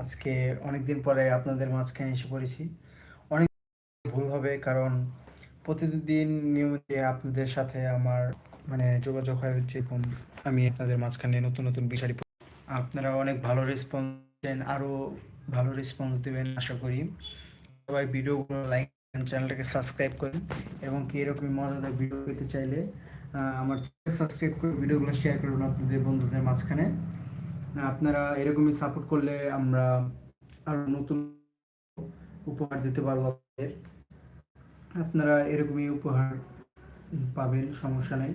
আজকে অনেক দিন পরে আপনাদের মাঝখানে এসে পড়েছি। অনেক ভুল হবে, কারণ প্রতিদিন নিয়মিত আপনাদের সাথে আমার মানে যোগাযোগ হয় যেরকম আমি আপনাদের মাঝখানে নতুন নতুন বিষয় আপনারা অনেক ভালো রেসপন্স দেন আরও ভালো রেসপন্স দেবেন, আশা করি। সবাই ভিডিওগুলো লাইক চ্যানেলটাকে সাবস্ক্রাইব করেন এবং কি এরকমই মজাদার ভিডিও পেতে চাইলে আমার সাবস্ক্রাইব করে ভিডিওগুলো শেয়ার করুন আপনাদের বন্ধুদের মাঝখানে। আপনারা এরকমই সাপোর্ট করলে আমরা আরও নতুন উপহার দিতে পারব আপনাদের। আপনারা এরকমই উপহার পাবেন, সমস্যা নেই।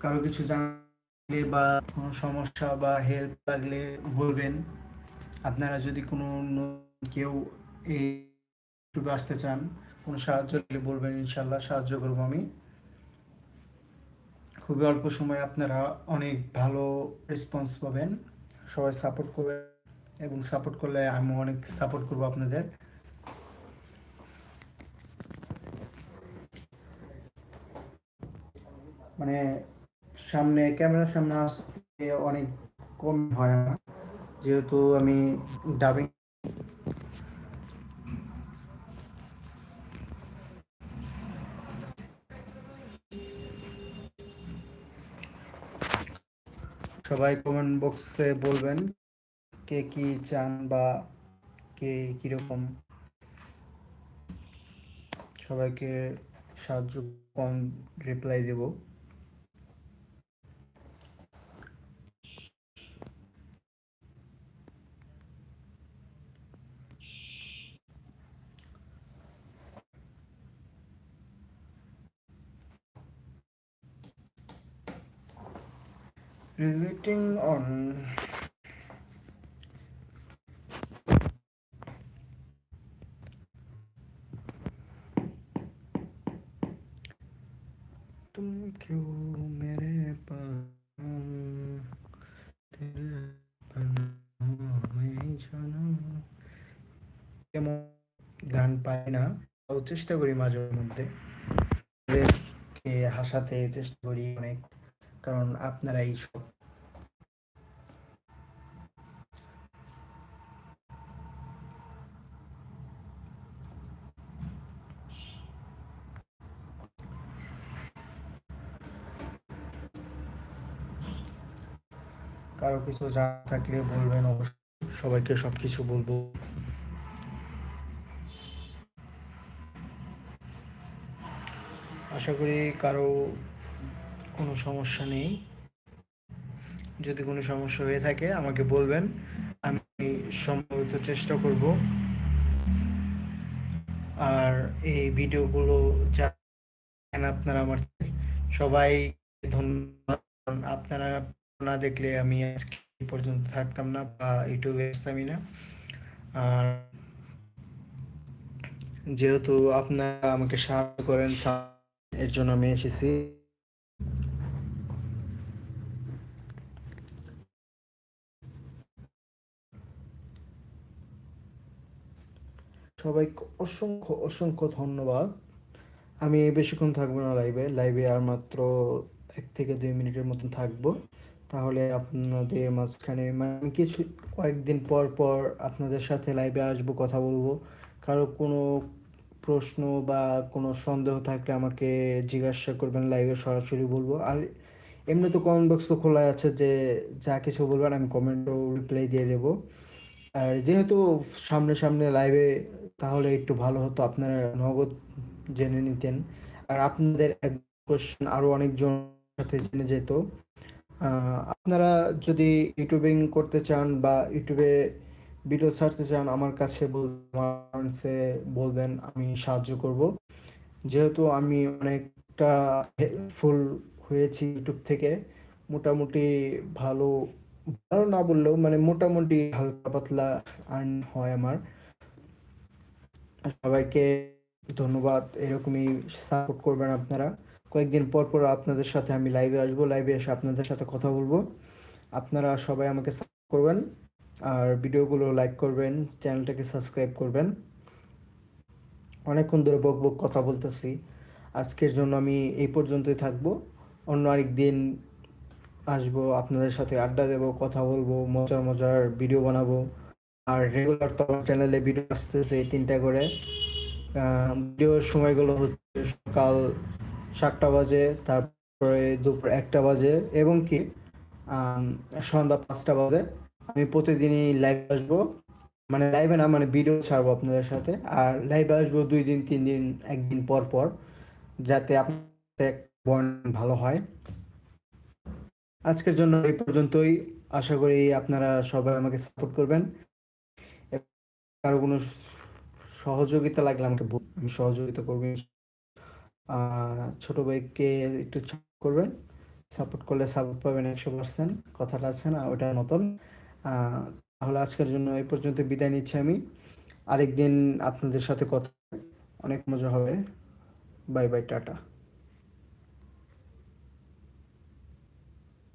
কারও কিছু জানলে বা কোনো সমস্যা বা হেল্প লাগলে বলবেন। আপনারা যদি কোনো কেউ এই আসতে চান, কোনো সাহায্য বলবেন ইনশাল্লাহ সাহায্য করব আমি। খুবই অল্প সময়ে আপনারা অনেক ভালো রেসপন্স পাবেন। সবাই সাপোর্ট করবেন এবং সাপোর্ট করলে আমি অনেক সাপোর্ট করব আপনাদের। মানে সামনে, ক্যামেরার সামনে আসতে অনেক কম হয় যেহেতু আমি ডাবিং সবাই কমেন্ট বক্সে বলবেন কে কি চান বা কে কীরকম। সবাইকে সাহায্য কম রিপ্লাই দেব। relating on तुम क्यों मेरे पास तेरे बिना मैं জানা কেমন গান পাই না তাও চেষ্টা করি মাঝে মধ্যে কে হাসাতে চেষ্টা করি অনেক কারণ আপনারাই সব কারও কিছু জানা থাকলে বলবেন, অবশ্যই সবাইকে সবকিছু বলব। আশা করি কারও কোনো সমস্যা নেই। যদি কোনো সমস্যা হয়ে থাকে, আমাকে বলবেন, আমি সম্ভবত চেষ্টা করব। আর এই ভিডিওগুলো যারা আপনারা আমার সবাই ধন্যবাদ। আপনারা না দেখলে আমি আজকে পর্যন্ত থাকতাম না বা ইউটিউবে আসতামই না। আর যেহেতু আপনারা আমাকে সাহায্য করেন, এর জন্য আমি এসেছি। সবাইকে অসংখ্য অসংখ্য ধন্যবাদ। আমি বেশিক্ষণ থাকব না লাইভে লাইভে আর মাত্র এক থেকে দুই মিনিটের মতন থাকব। তাহলে আপনাদের মাঝখানে মানে কিছু, কয়েকদিন পর পর আপনাদের সাথে লাইভে আসব, কথা বলব। কারও কোনো প্রশ্ন বা কোনো সন্দেহ থাকলে আমাকে জিজ্ঞাসা করবেন লাইভে সরাসরি বলব। আর এমনি তো কমেন্ট বক্স তো খোলা আছে যে, যা কিছু বলবেন আমি কমেন্টও রিপ্লাই দিয়ে দেবো। আর যেহেতু সামনে সামনে লাইভে তাহলে একটু ভালো হতো, আপনারা নগদ জেনে নিতেন। আর আপনাদের এক কোশ্চেন আরও অনেকজন সাথে জেনে যেত। আপনারা যদি ইউটিউবিং করতে চান বা ইউটিউবে ভিডিও ছাড়তে চান আমার কাছে বলবেন, আমি সাহায্য করব। যেহেতু আমি অনেকটা হেল্পফুল হয়েছি ইউটিউব থেকে, মোটামুটি ভালো ভালো না বললেও মানে মোটামুটি হালকা পাতলা আর্ন হয় আমার। সবাইকে ধন্যবাদ, এরকমই সাপোর্ট করবেন আপনারা। কয়েকদিন পর পর আপনাদের সাথে আমি লাইভে আসব লাইভে এসে আপনাদের সাথে কথা বলব। আপনারা সবাই আমাকে করবেন, আর ভিডিওগুলো লাইক করবেন চ্যানেলটাকে সাবস্ক্রাইব করবেন। অনেকক্ষণ ধরে বক বক কথা বলতেছি। আজকের জন্য আমি এই পর্যন্তই থাকব। অন্য আরেক দিন আসব, আপনাদের সাথে আড্ডা দেবো, কথা বলব, মজার মজার ভিডিও বানাবো। আর রেগুলার তো চ্যানেলে ভিডিও আসতেছে তিনটা করে। ভিডিওর সময়গুলো হচ্ছে সকাল সাতটা বাজে তারপরে দুপুর একটা বাজে এবং কি সন্ধ্যা পাঁচটা বাজে। আমি প্রতিদিনই লাইভ আসব। মানে লাইভে না মানে ভিডিও ছাড়বো আপনাদের সাথে। আর লাইভে আসব দুই দিন তিন দিন একদিন পর পর যাতে আপনাদের বন্ড ভালো হয়। আজকের জন্য এই পর্যন্তই। আশা করি আপনারা সবাই আমাকে সাপোর্ট করবেন। কারও কোনো সহযোগিতা লাগলে আমাকে আমি সহযোগিতা করব আহ, ছোট ভাইকে একটু করবেন সাপোর্ট করলে সাপোর্ট পাবেন একশো পার্সেন্ট কথাটা আছে না ওটার মতন। তাহলে আজকের জন্য এই পর্যন্ত বিদায় নিচ্ছি আমি। আরেকদিন আপনাদের সাথে কথা অনেক মজা হবে। Bye bye, tata.